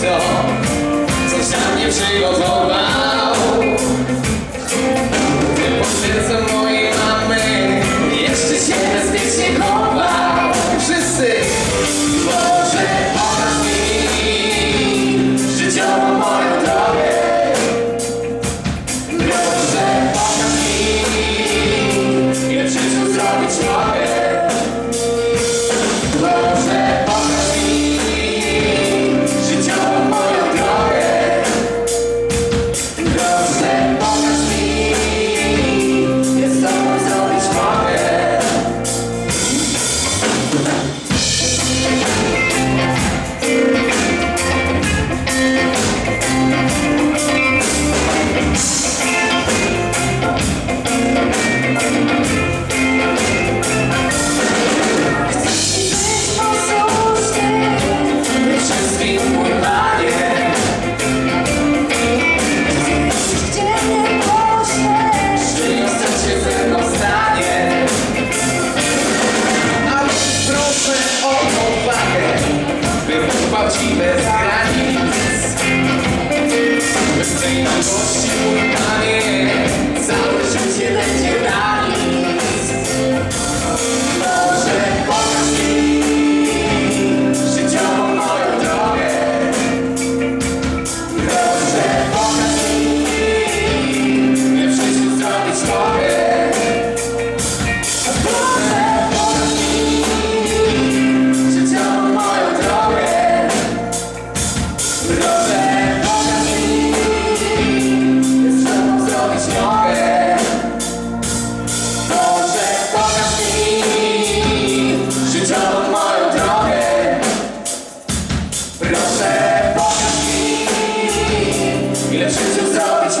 to, coś na mnie przygotował. Tym poświęcą mojej mamy Jeszcze się bezpiecznie chował Wszyscy Boże, pomóż mi Życiową moją drogę. Proszę, pomóż mi Ile w zrobić mogę.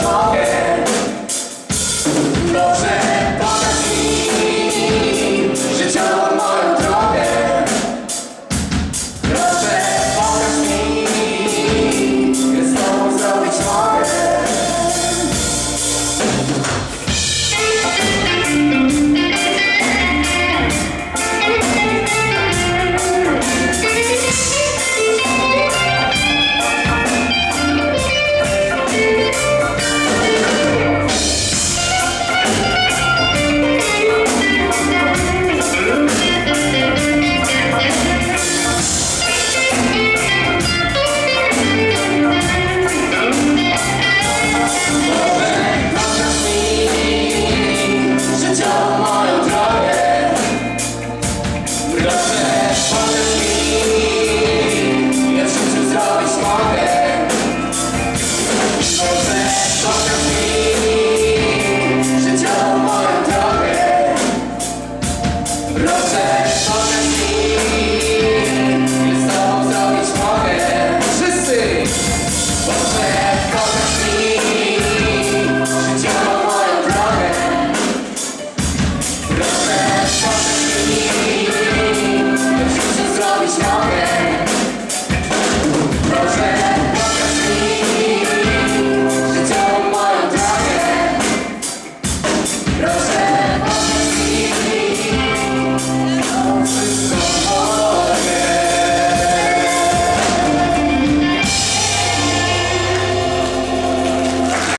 아 Show.